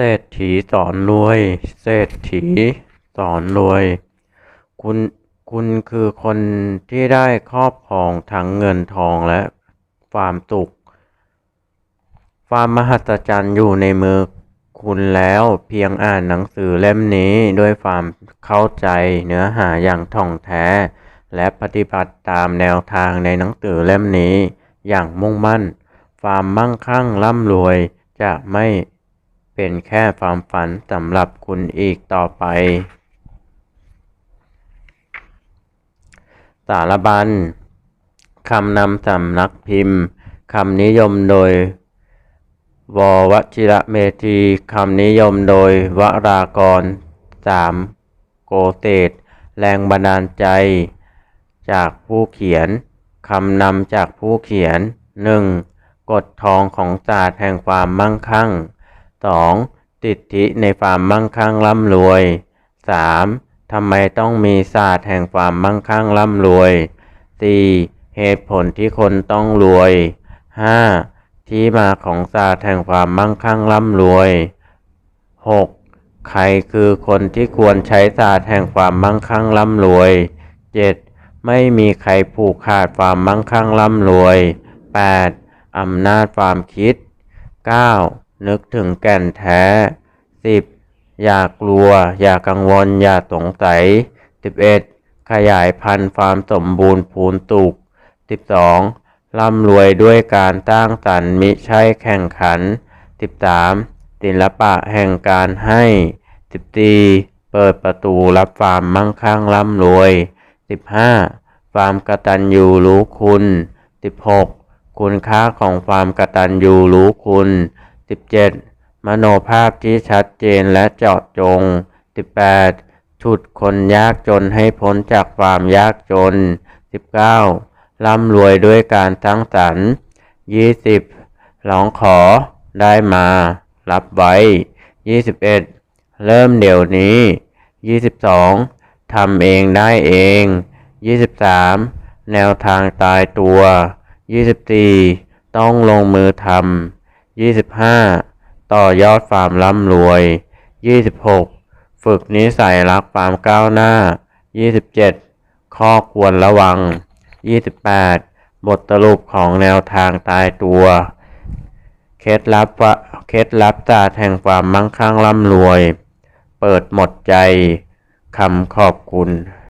เศรษฐีสอนรวย เศรษฐีสอนรวย คุณ คุณคือคนที่ได้ครอบครองทั้งเงินทองและความสุข ความมหัศจรรย์อยู่ในมือคุณแล้วเพียงอ่านหนังสือเล่มนี้ด้วยความเข้าใจเนื้อหาอย่างท่องแท้ และปฏิบัติตามแนวทางในหนังสือเล่มนี้อย่างมุ่งมั่น ความมั่งคั่งร่ำรวยจะไม่ เป็นแค่ความฝันสำหรับคุณอีกต่อไป สารบัญคำนำสำนักพิมพ์คำนิยมโดยววชิระเมธีคำนิยมโดยวรากรสามโกเตศแรงบันดาลใจ จากผู้เขียนคำนำจากผู้เขียน 1. กฎทองของศาสตร์แห่งความมั่งคั่ง 2. ติดทิในความมั่งคั่งร่ำรวย 3. ทำไมต้องมีศาสตร์แห่งความมั่งคั่งร่ำรวย 4. เหตุผลที่คนต้องรวย 5. ที่มาของศาสตร์แห่งความมั่งคั่งร่ำรวย 6. ใครคือคนที่ควรใช้ศาสตร์แห่งความมั่งคั่งร่ำรวย 7. ไม่มีใครผูกขาดความมั่งคั่งร่ำรวย 8. อำนาจความคิด 9. นึกถึงแก่นแท้ 10. อย่ากลัว อย่ากังวล อย่าสงสัย 11. ขยายพันธุ์ความสมบูรณ์พูนตุก 12. ร่ำรวยด้วยการสร้างสรรค์มิใช่แข่งขัน 13. ศิลปะแห่งการให้ 14. เปิดประตูรับความมั่งคั่งร่ำรวย 15. ความกตัญญูรู้คุณ 16. คุณค่าของความกตัญญูรู้คุณ 17. มโนภาพที่ชัดเจนและเจาะจง 18. ฉุดคนยากจนให้พ้นจากความยากจน 19. ร่ำรวยด้วยการสร้งสรรค์ 20. ร้องขอได้มา รับไว้ 21. เริ่มเดี๋ยวนี้ 22. ทำเองได้เอง 23. แนวทางตายตัว 24. ต้องลงมือทำ 25. ต่อยอดความร่ำรวย 26. ฝึกนิสัยรักความก้าวหน้า 27. ข้อควรระวัง 28. บทสรุปของแนวทางตายตัว เคล็ดลับว่าเคล็ดลับศาสตร์แห่งความมั่งคั่งร่ำรวย เปิดหมดใจคำขอบคุณ